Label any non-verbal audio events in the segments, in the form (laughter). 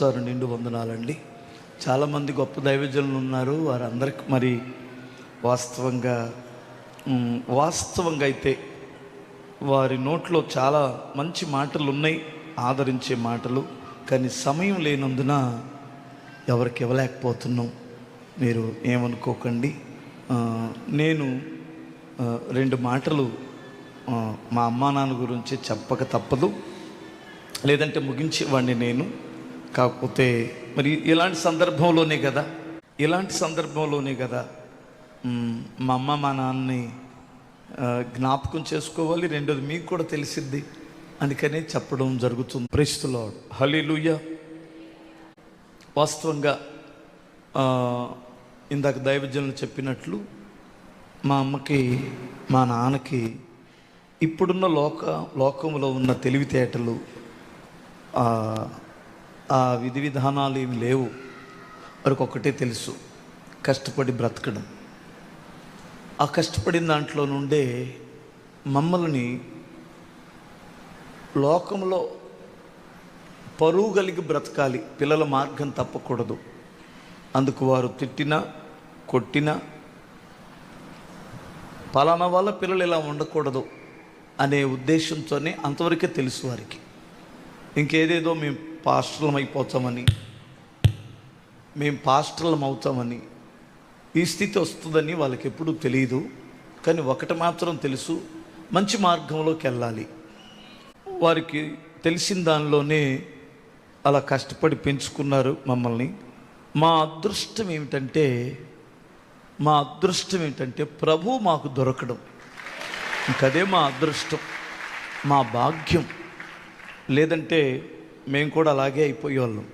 మరొకసారి నిండు వందనాలండి. చాలామంది గొప్ప దైవజనులు ఉన్నారు. వారందరికి మరి వాస్తవంగా వాస్తవంగా అయితే వారి నోట్లో చాలా మంచి మాటలు ఉన్నాయి ఆదరించే మాటలు. కానీ సమయం లేనందున ఎవరికి ఇవ్వలేకపోతున్నాం. మీరు ఏమనుకోకండి. నేను రెండు మాటలు మా అమ్మా నాన్న గురించి చెప్పక తప్పదు. లేదంటే ముగించేవాడిని నేను. కాకపోతే మరి ఇలాంటి సందర్భంలోనే కదా ఇలాంటి సందర్భంలోనే కదా మా అమ్మ మా నాన్నని జ్ఞాపకం చేసుకోవాలి రెండోది మీకు కూడా తెలిసిద్ది. అందుకనే చెప్పడం జరుగుతుంది. ప్రస్తులో హలీలుయ్య వాస్తవంగా ఇందాక దైవజనులు చెప్పినట్లు మా అమ్మకి మా నాన్నకి ఇప్పుడున్న లోక లోకంలో ఉన్న తెలివితేటలు ఆ, విధి విధానాలు ఏమి లేవు. వారికి ఒకటే తెలుసు. కష్టపడి బ్రతకడం. ఆ కష్టపడిన దాంట్లో నుండే మమ్మల్ని లోకంలో పరువు కలిగి బ్రతకాలి. పిల్లల మార్గం తప్పకూడదు. అందుకు వారు తిట్టినా కొట్టినా పలానా వాళ్ళ పిల్లలు ఇలా ఉండకూడదు అనే ఉద్దేశంతోనే అంతవరకే తెలుసు వారికి. ఇంకేదేదో మేము పాస్టర్లం అయిపోతామని మేము పాస్టర్లం అవుతామని ఈ స్థితి వస్తుందని వాళ్ళకి ఎప్పుడూ తెలియదు కానీ ఒకటి మాత్రం తెలుసు మంచి మార్గంలోకి వెళ్ళాలి వారికి తెలిసిన దానిలోనే అలా కష్టపడి పెంచుకున్నారు మమ్మల్ని. మా అదృష్టం ఏమిటంటే మా అదృష్టం ఏంటంటే ప్రభు మాకు దొరకడం. ఇంకదే మా అదృష్టం మా భాగ్యం. లేదంటే మేము కూడా అలాగే అయిపోయేవాళ్ళం.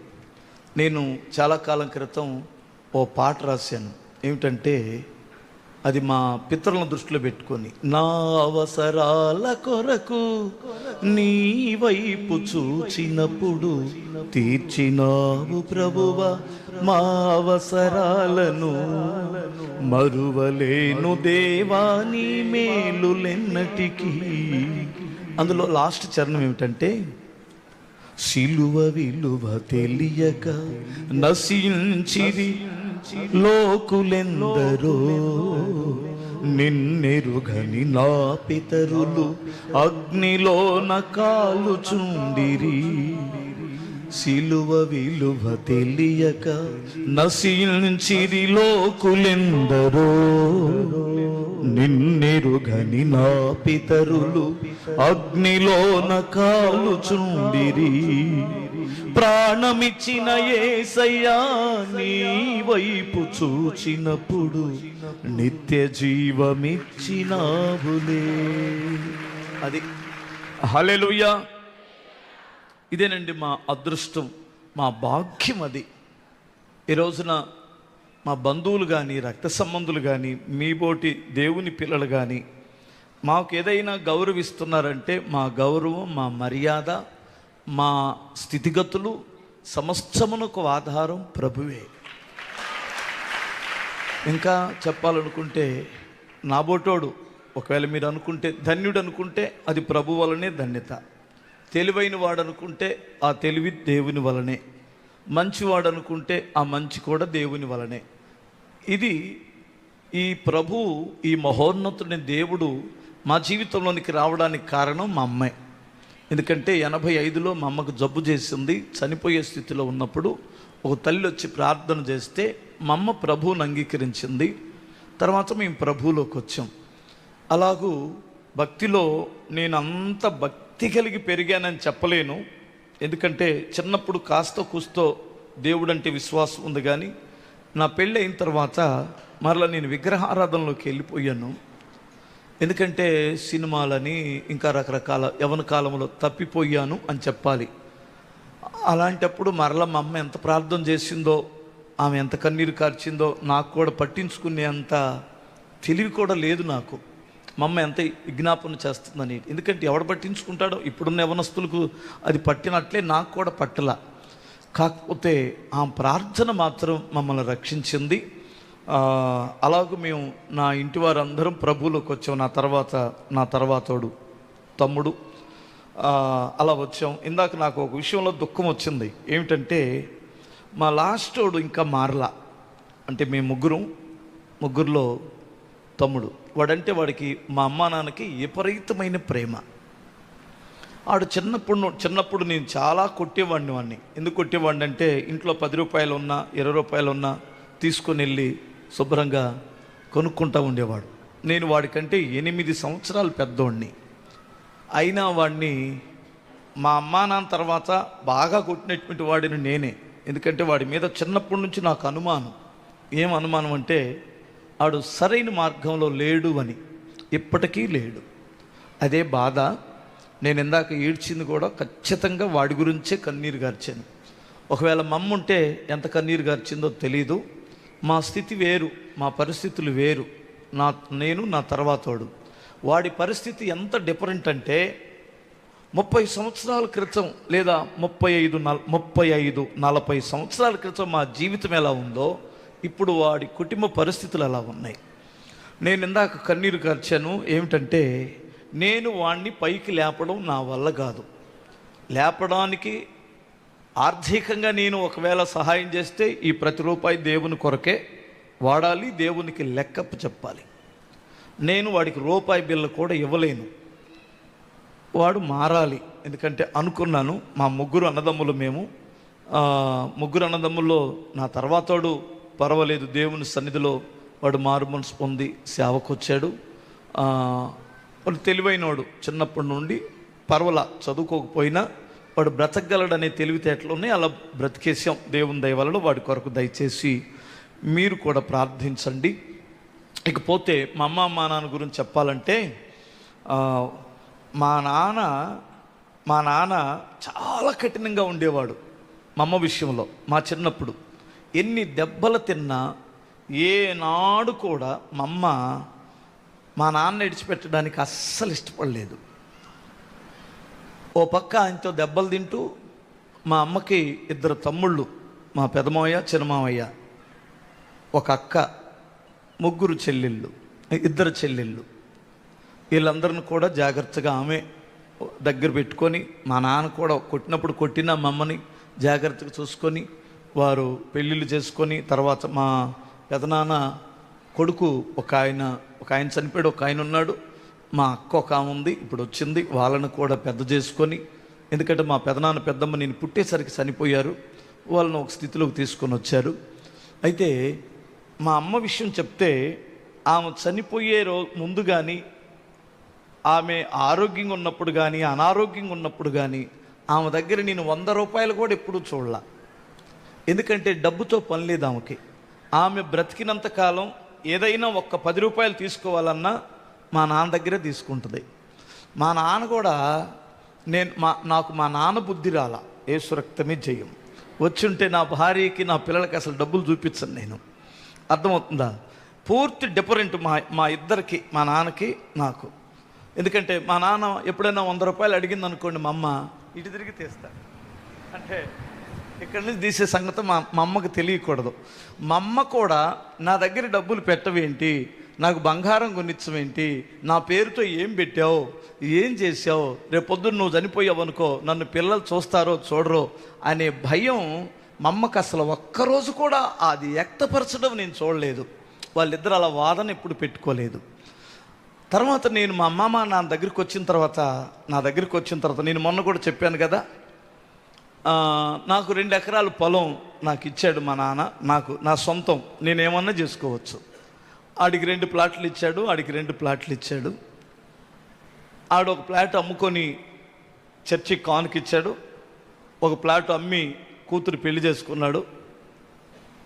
నేను చాలా కాలం క్రితం ఓ పాట రాశాను. ఏమిటంటే అది మా పితరులను దృష్టిలో పెట్టుకొని నా అవసరాల కొరకు నీ వైపు చూచినప్పుడు తీర్చినావు ప్రభువ మా అవసరాలను మరువలేను దేవాని మేలు మేలులెన్నటికీ. అందులో లాస్ట్ చరణం ఏమిటంటే శిలువ విలువ తెలియక నశించిరి లోకులెందరో. నిన్నెరుగని నా పితరులు అగ్నిలోన కాలుచుండిరి. శిలువ విలువ తెలియక నశించిరి లోకులెందరో? నిన్నెరుగని నా పితరులు అగ్నిలోన కాలుచుండిరి. ప్రాణమిచ్చిన ఏసయ్యా నీ వైపు చూచినప్పుడు నిత్య జీవమిచ్చినావులే అది. హలెలుయా ఇదేనండి మా అదృష్టం మా భాగ్యం అది. ఈ రోజున మా బంధువులు కానీ రక్త సంబంధులు కానీ మీబోటి దేవుని పిల్లలు కానీ మాకు ఏదైనా గౌరవిస్తున్నారంటే మా గౌరవం మా మర్యాద మా స్థితిగతులు సమస్తమునకు ఆధారం ప్రభువే. ఇంకా చెప్పాలనుకుంటే నాబోటోడు ఒకవేళ మీరు అనుకుంటే ధన్యుడు అనుకుంటే అది ప్రభు వలనే ధన్యత. తెలివైన వాడు అనుకుంటే ఆ తెలివి దేవుని వలనే. మంచివాడు అనుకుంటే ఆ మంచి కూడా దేవుని వలనే. ఇది ఈ ప్రభు ఈ మహోన్నతుని దేవుడు మా జీవితంలోనికి రావడానికి కారణం మా అమ్మాయి ఎందుకంటే ఎనభై ఐదులో మా అమ్మకు జబ్బు చేసింది చనిపోయే స్థితిలో ఉన్నప్పుడు ఒక తల్లి వచ్చి ప్రార్థన చేస్తే మా అమ్మ ప్రభువుని అంగీకరించింది. తర్వాత మేము ప్రభువులోకి వచ్చాం. అలాగూ భక్తిలో నేను అంత భక్తి కలిగి పెరిగానని చెప్పలేను. ఎందుకంటే చిన్నప్పుడు కాస్త కూస్తో దేవుడు అంటే విశ్వాసం ఉంది కానీ నా పెళ్ళి అయిన తర్వాత మరలా నేను విగ్రహారాధనలోకి వెళ్ళిపోయాను. ఎందుకంటే సినిమాలని ఇంకా రకరకాల యవన కాలంలో తప్పిపోయాను అని చెప్పాలి. అలాంటప్పుడు మరలా మా అమ్మ ఎంత ప్రార్థన చేసిందో ఆమె ఎంత కన్నీరు కార్చిందో నాకు కూడా పట్టించుకునే అంత తెలివి కూడా లేదు నాకు. మా అమ్మ ఎంత విజ్ఞాపన చేస్తుందని. ఎందుకంటే ఎవడు పట్టించుకుంటాడో ఇప్పుడున్న యవనస్తులకు అది పట్టినట్లే నాకు కూడా పట్టల. కాకపోతే ఆ ప్రార్థన మాత్రం మమ్మల్ని రక్షించింది. అలాగే మేము నా ఇంటి వారందరం ప్రభువులోకి వచ్చాం. నా తర్వాత నా తర్వాతోడు తమ్ముడు. అలా వచ్చాం. ఇందాక నాకు ఒక విషయంలో దుఃఖం వచ్చింది. ఏమిటంటే మా లాస్ట్ వాడు ఇంకా మారలా. అంటే మేము ముగ్గురం ముగ్గురులో తమ్ముడు. వాడంటే వాడికి మా అమ్మ నాన్నకి విపరీతమైన ప్రేమ. ఆడు చిన్నప్పుడు చిన్నప్పుడు నేను చాలా కొట్టేవాడిని వాడిని ఎందుకు కొట్టేవాడిని అంటే ఇంట్లో పది రూపాయలు ఉన్నా ఇరవై రూపాయలు ఉన్నా తీసుకొని వెళ్ళి శుభ్రంగా కొనుక్కుంటా ఉండేవాడు. నేను వాడికంటే ఎనిమిది సంవత్సరాలు పెద్దోడిని. అయినా వాడిని మా అమ్మా నాన్న తర్వాత బాగా కొట్టినటువంటి వాడిని నేనే. ఎందుకంటే వాడి మీద చిన్నప్పటి నుంచి నాకు అనుమానం. ఏం అనుమానం అంటే ఆడు సరైన మార్గంలో లేడు అని. ఇప్పటికీ లేడు. అదే బాధ నేను ఇందాక ఏడ్చింది కూడా ఖచ్చితంగా వాడి గురించే కన్నీరు గార్చాను. ఒకవేళ మమ్మ ఉంటే ఎంత కన్నీరు గార్చిందో తెలీదు. మా స్థితి వేరు మా పరిస్థితులు వేరు. నా నేను నా తర్వాతోడు. వాడి పరిస్థితి ఎంత డిఫరెంట్ అంటే ముప్పై సంవత్సరాల క్రితం లేదా ముప్పై ఐదు నల్ ముప్పై ఐదు నలభై సంవత్సరాల క్రితం మా జీవితం ఎలా ఉందో ఇప్పుడు వాడి కుటుంబ పరిస్థితులు ఎలా ఉన్నాయి. నేను ఇందాక కన్నీరు కార్చాను ఏమిటంటే నేను వాణ్ణి పైకి లేపడం నా వల్ల కాదు. లేపడానికి ఆర్థికంగా నేను ఒకవేళ సహాయం చేస్తే ఈ ప్రతి రూపాయి దేవుని కొరకే వాడాలి దేవునికి లెక్కప్పు చెప్పాలి. నేను వాడికి రూపాయి బిల్లు కూడా ఇవ్వలేను. వాడు మారాలి ఎందుకంటే అనుకున్నాను మా ముగ్గురు అన్నదమ్ములు మేము. ముగ్గురు అన్నదమ్ముల్లో నా తర్వాతోడు పర్వాలేదు దేవుని సన్నిధిలో వాడు మారు మనసు పొంది సేవకు వచ్చాడు వాడు తెలివైనవాడు చిన్నప్పటి నుండి పర్వల చదువుకోకపోయినా వాడు బ్రతకగలడనే తెలివితేటలోనే అలా బ్రతికేసాం దేవుని దయవలలో వాడి కొరకు దయచేసి మీరు కూడా ప్రార్థించండి. ఇకపోతే మా అమ్మ మా నాన్న గురించి చెప్పాలంటే మా నాన్న మా నాన్న చాలా కఠినంగా ఉండేవాడు మా అమ్మ విషయంలో మా చిన్నప్పుడు. ఎన్ని దెబ్బలు తిన్నా ఏనాడు కూడా మా అమ్మ మా నాన్న విడిచిపెట్టడానికి అస్సలు ఇష్టపడలేదు. ఓ పక్క ఆయనతో దెబ్బలు తింటూ మా అమ్మకి ఇద్దరు తమ్ముళ్ళు మా పెదమావయ్య చిన్నమావయ్య ఒక అక్క ముగ్గురు చెల్లెళ్ళు ఇద్దరు చెల్లెళ్ళు. వీళ్ళందరిని కూడా జాగ్రత్తగా ఆమె దగ్గర పెట్టుకొని మా నాన్న కూడా కొట్టినప్పుడు కొట్టిన మా అమ్మని జాగ్రత్తగా చూసుకొని వారు పెళ్ళిళ్ళు చేసుకొని తర్వాత మా పెదనాన్న కొడుకు ఒక ఆయన ఒక ఆయన చనిపోయాడు ఒక ఆయన ఉన్నాడు. మా అక్క ఒక ఆమె ఉంది ఇప్పుడు వచ్చింది. వాళ్ళను కూడా పెద్ద చేసుకొని ఎందుకంటే మా పెదనాన్న పెద్దమ్మ నేను పుట్టేసరికి చనిపోయారు. వాళ్ళని ఒక స్థితిలోకి తీసుకొని వచ్చారు. అయితే మా అమ్మ విషయం చెప్తే ఆమె చనిపోయే రో ముందు కానీ ఆమె ఆరోగ్యంగా ఉన్నప్పుడు కానీ అనారోగ్యంగా ఉన్నప్పుడు కానీ ఆమె దగ్గర నేను వంద రూపాయలు కూడా ఎప్పుడూ చూడలా. ఎందుకంటే డబ్బుతో పని లేదు ఆమెకి. ఆమె బ్రతికినంత కాలం ఏదైనా ఒక్క పది రూపాయలు తీసుకోవాలన్నా మా నాన్న దగ్గరే తీసుకుంటుంది. మా నాన్న కూడా నేను మా నాకు మా నాన్న బుద్ధి రాల ఏసు రక్తమే జయం. వచ్చుంటే నా భార్యకి నా పిల్లలకి అసలు డబ్బులు చూపించను నేను. అర్థమవుతుందా? పూర్తి డిఫరెంట్ మా మా ఇద్దరికి మా నాన్నకి నాకు. ఎందుకంటే మా నాన్న ఎప్పుడైనా వంద రూపాయలు అడిగిందనుకోండి మా అమ్మ ఇటు తిరిగి తీస్తాడు అంటే ఇక్కడ నుంచి తీసే సంగతి మా మా అమ్మకు తెలియకూడదు. మా అమ్మ కూడా నా దగ్గర డబ్బులు పెట్టవేంటి? నాకు బంగారం కొనిచ్చమేంటి నా పేరుతో ఏం పెట్టావు? ఏం చేసావు రేపు పొద్దున్న నువ్వు చనిపోయావు అనుకో నన్ను పిల్లలు చూస్తారో చూడరో అనే భయం మా అమ్మకు అసలు ఒక్కరోజు కూడా అది వ్యక్తపరచడం నేను చూడలేదు. వాళ్ళిద్దరు అలా వాదన ఎప్పుడు పెట్టుకోలేదు. తర్వాత నేను మా అమ్మమ్మ నా దగ్గరికి వచ్చిన తర్వాత నా దగ్గరికి వచ్చిన తర్వాత నేను మొన్న కూడా చెప్పాను కదా నాకు రెండు ఎకరాల పొలం నాకు ఇచ్చాడు మా నాన్న. నాకు నా సొంతం. నేనేమన్నా చేసుకోవచ్చు. ఆడికి రెండు ప్లాట్లు ఇచ్చాడు ఆడికి రెండు ప్లాట్లు ఇచ్చాడు. ఆడు ఒక ప్లాట్ అమ్ముకొని చర్చికి కాన్కి ఇచ్చాడు. ఒక ప్లాట్ అమ్మి కూతురు పెళ్ళి చేసుకున్నాడు.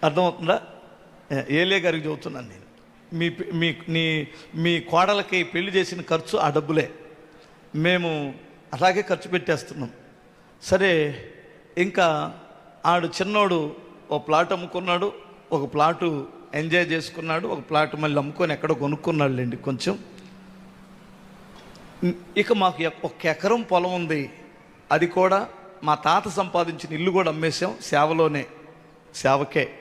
అర్థమవుతుందా? ఏ- ఏలే గారికి చెబుతున్నాను నేను. మీ మీ నీ మీ కోడలకి పెళ్ళి చేసిన ఖర్చు ఆ డబ్బులే. మేము అలాగే ఖర్చు పెట్టేస్తున్నాం. సరే ఇంకా ఆడు చిన్నోడు ఓ ప్లాట్ అమ్ముకున్నాడు ఒక ప్లాటు ఎంజాయ్ చేసుకున్నాడు ఒక ప్లాట్ మళ్ళీ అమ్ముకొని ఎక్కడో కొనుక్కున్నాడులేండి కొంచెం. ఇక మాకు ఒక ఎకరం పొలం ఉంది. అది కూడా మా తాత సంపాదించిన ఇల్లు కూడా అమ్మేసాం సేవలోనే సేవకే.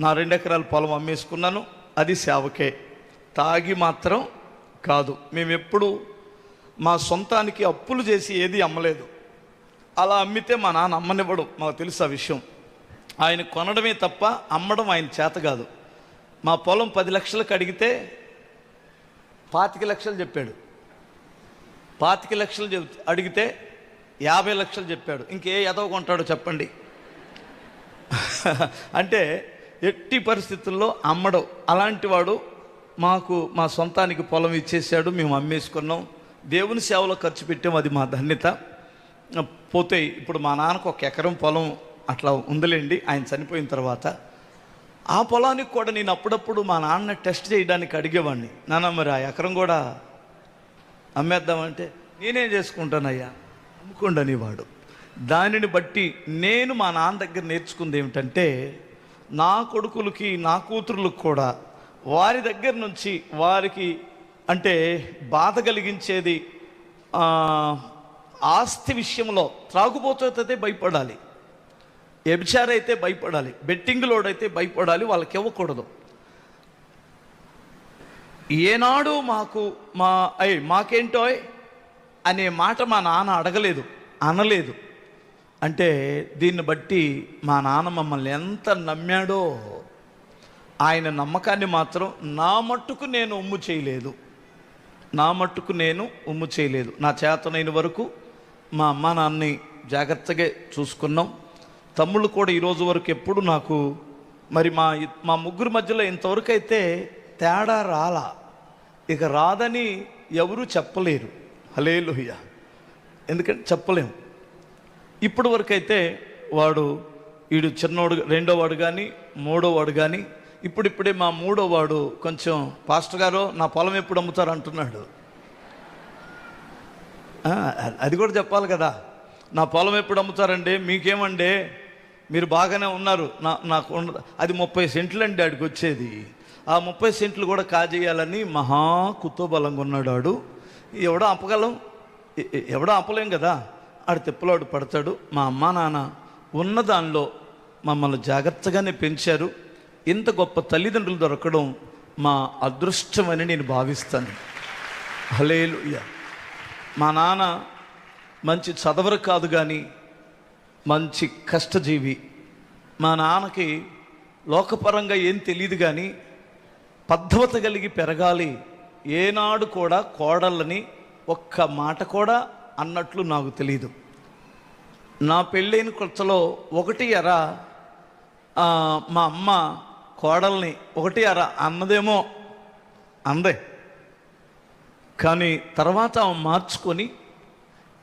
నా రెండు ఎకరాల పొలం అమ్మేసుకున్నాను అది సేవకే. తాగి మాత్రం కాదు. మేము ఎప్పుడు మా సొంతానికి అప్పులు చేసి ఏది అమ్మలేదు. అలా అమ్మితే మా నాన్న అమ్మనివ్వడం. మాకు తెలుసు ఆ విషయం. ఆయన కొనడమే తప్ప అమ్మడం ఆయన చేత కాదు. మా పొలం పది లక్షలకు అడిగితే పాతిక లక్షలు చెప్పాడు. పాతిక లక్షలు చెప్ అడిగితే యాభై లక్షలు చెప్పాడు. ఇంకే ఎదవ కొంటాడో చెప్పండి. (laughs) అంటే ఎట్టి పరిస్థితుల్లో అమ్మడం. అలాంటి వాడు మాకు మా సొంతానికి పొలం ఇచ్చేసాడు మేము అమ్మేసుకున్నాం. దేవుని సేవలో ఖర్చు పెట్టాం. అది మా ధన్యత. పోతే ఇప్పుడు మా నాన్నకు ఒక ఎకరం పొలం అట్లా ఉందిలేండి ఆయన చనిపోయిన తర్వాత. ఆ పొలానికి కూడా నేను అప్పుడప్పుడు మా నాన్న టెస్ట్ చేయడానికి అడిగేవాడిని. నాన్న మరి ఆ ఎకరం కూడా అమ్మేద్దామంటే నేనేం చేసుకుంటానయ్యా? అమ్ముకోండి వాడు దానిని బట్టి నేను మా నాన్న దగ్గర నేర్చుకుంది ఏమిటంటే నా కొడుకులకి నా కూతురులకు కూడా వారి దగ్గర నుంచి వారికి అంటే బాధ కలిగించేది ఆస్తి విషయంలో త్రాగుబోతే భయపడాలి. వ్యభిచారైతే భయపడాలి. బెట్టింగ్ లోడైతే భయపడాలి. వాళ్ళకి ఇవ్వకూడదు. ఏనాడు మాకు మా అయ్యి మాకేంటో అనే మాట మా నాన్న అడగలేదు అనలేదు. అంటే దీన్ని బట్టి మా నాన్న మమ్మల్ని ఎంత నమ్మాడో ఆయన నమ్మకాన్ని మాత్రం నా మట్టుకు నేను ఉమ్ము చేయలేదు. నా మట్టుకు నేను ఉమ్ము చేయలేదు. నా చేతనైన వరకు మా అమ్మ నాన్నని జాగ్రత్తగా చూసుకున్నాం. తమ్ముళ్ళు కూడా ఈరోజు వరకు ఎప్పుడు నాకు మరి మా మా ముగ్గురు మధ్యలో ఇంతవరకు అయితే తేడా రాలా. ఇక రాదని ఎవరూ చెప్పలేరు. హలేలుయ్య ఎందుకంటే చెప్పలేం. ఇప్పటి వరకు అయితే వాడు వీడు చిన్నోడు రెండో వాడు కానీ మూడో వాడు కానీ ఇప్పుడిప్పుడే మా మూడో వాడు కొంచెం పాస్టర్ గారు నా పొలం ఎప్పుడు అమ్ముతారు? అంటున్నాడు. అది కూడా చెప్పాలి కదా. నా పొలం ఎప్పుడు అమ్ముతారండి? మీకేమండి? మీరు బాగానే ఉన్నారు. నా నాకు అది ముప్పై సెంట్లు అండి ఆడికి వచ్చేది ఆ ముప్పై సెంట్లు కూడా కాజేయాలని మహా కుతూబలంగా ఉన్నాడు ఆడు. ఎవడో అప్పగలం. ఎవడో అప్పలేం కదా. ఆడు తిప్పలాడు పడతాడు. మా అమ్మా నాన్న ఉన్న దానిలో మమ్మల్ని జాగ్రత్తగానే పెంచారు. ఇంత గొప్ప తల్లిదండ్రులు దొరకడం మా అదృష్టమని నేను భావిస్తాను. హలేలుయ్యా మా నాన్న మంచి చదవరు కాదు కానీ మంచి కష్టజీవి. మా నాన్నకి లోకపరంగా ఏం తెలియదు కానీ పద్ధవత కలిగి పెరగాలి. ఏనాడు కూడా కోడళ్ళని ఒక్క మాట కూడా అన్నట్లు నాకు తెలియదు నా పెళ్ళైన కొత్తలో ఒకటి ఎర మా అమ్మ కోడల్ని ఒకటి అర అన్నదేమో అందే. కానీ తర్వాత ఆమె మార్చుకొని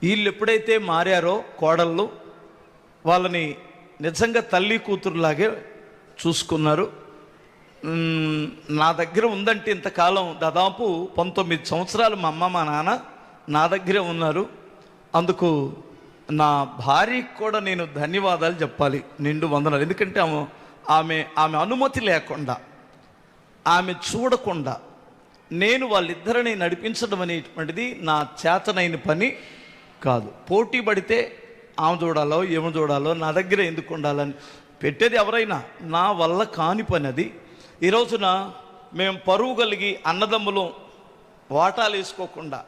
వీళ్ళు ఎప్పుడైతే మారారో కోడళ్ళు వాళ్ళని నిజంగా తల్లి కూతురులాగే చూసుకున్నారు. నా దగ్గర ఉందంటే ఇంతకాలం దాదాపు పంతొమ్మిది సంవత్సరాలు మా అమ్మ మా నాన్న నా దగ్గరే ఉన్నారు. అందుకు నా భార్యకి కూడా నేను ధన్యవాదాలు చెప్పాలి నిండు వందనాలు. ఎందుకంటే ఆమె ఆమె ఆమె అనుమతి లేకుండా ఆమె చూడకుండా నేను వాళ్ళిద్దరిని నడిపించడం అనేటువంటిది నా చేతనైన పని కాదు. పోటీ పడితే ఆమె చూడాలో ఏమి చూడాలో నా దగ్గర ఎందుకు ఉండాలని పెట్టేది ఎవరైనా నా వల్ల కాని పని అది. ఈ రోజున మేము పరువు కలిగి అన్నదమ్ములు వాటాలు వేసుకోకుండా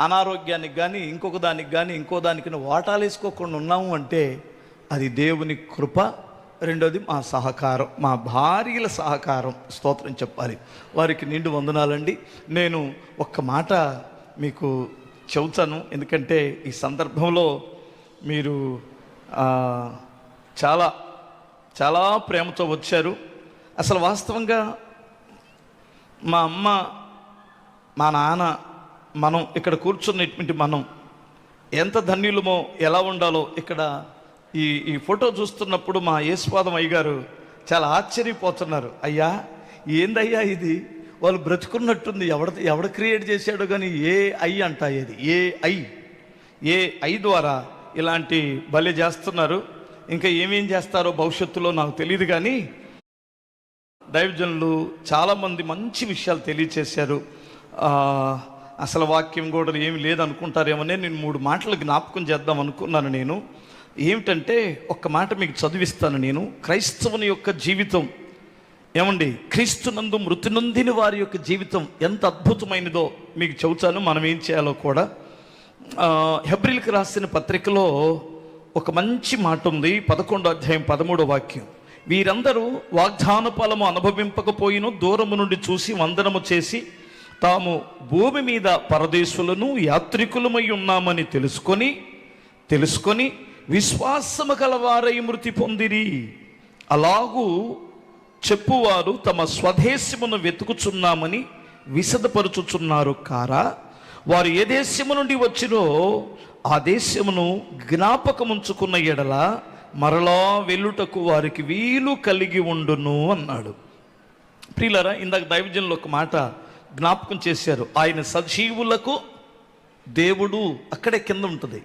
అనారోగ్యానికి కానీ ఇంకొక దానికి కానీ ఇంకో దానికి వాటాలు వేసుకోకుండా ఉన్నాము అంటే అది దేవుని కృప రెండోది మా సహకారం మా భార్యల సహకారం. స్తోత్రం చెప్పాలి. వారికి నిండు వందనాలండి. నేను ఒక్క మాట మీకు చెబుతాను. ఎందుకంటే ఈ సందర్భంలో మీరు చాలా చాలా ప్రేమతో వచ్చారు. అసలు వాస్తవంగా మా అమ్మ మా నాన్న మనం ఇక్కడ కూర్చున్నటువంటి మనం ఎంత ధన్యులమో ఎలా ఉండాలో ఇక్కడ ఈ ఈ ఫోటో చూస్తున్నప్పుడు మా యేసుపాదం అయ్యగారు చాలా ఆశ్చర్యపోతున్నారు. అయ్యా ఏందయ్యా ఇది? వాళ్ళు బ్రతుకున్నట్టుంది. ఎవడ ఎవడ క్రియేట్ చేశాడో కానీ ఏ ఐ అంట ఇది ఏ ఐ. ఏ ఐ ద్వారా ఇలాంటి బలి చేస్తున్నారు. ఇంకా ఏమేం చేస్తారో భవిష్యత్తులో నాకు తెలియదు కానీ దైవజనులు చాలామంది మంచి విషయాలు తెలియచేశారు. అసలు వాక్యం కూడా ఏమి లేదనుకుంటారేమనే నేను మూడు మాటలు జ్ఞాపకం చేద్దాం అనుకున్నాను నేను. ఏమిటంటే ఒక మాట మీకు చదివిస్తాను నేను. క్రైస్తవుని యొక్క జీవితం ఏమండి? క్రీస్తునందు మృతి నొందిన వారి యొక్క జీవితం ఎంత అద్భుతమైనదో మీకు చెబుతాను. మనం ఏం చేయాలో కూడా. హెబ్రిల్కి రాసిన పత్రికలో ఒక మంచి మాట ఉంది. పదకొండో అధ్యాయం పదమూడో వాక్యం. వీరందరూ వాగ్దాన ఫలము అనుభవింపకపోయినో దూరము నుండి చూసి వందనము చేసి తాము భూమి మీద పరదేశులను యాత్రికులమై ఉన్నామని తెలుసుకొని తెలుసుకొని విశ్వాసము గలవారై మృతి పొందిరి. అలాగూ చెప్పువారు తమ స్వదేశమును వెతుకుచున్నామని విశదపరుచుచున్నారు కారా. వారు ఏ దేశము నుండి వచ్చినో ఆ దేశమును జ్ఞాపకముంచుకున్న ఎడల మరలా వెళ్ళుటకు వారికి వీలు కలిగి ఉండును అన్నాడు. ప్రియులరా ఇందాక దైవజనులు ఒక మాట జ్ఞాపకం చేశారు. ఆయన సజీవులకు దేవుడు అక్కడే కింద ఉంటుంది.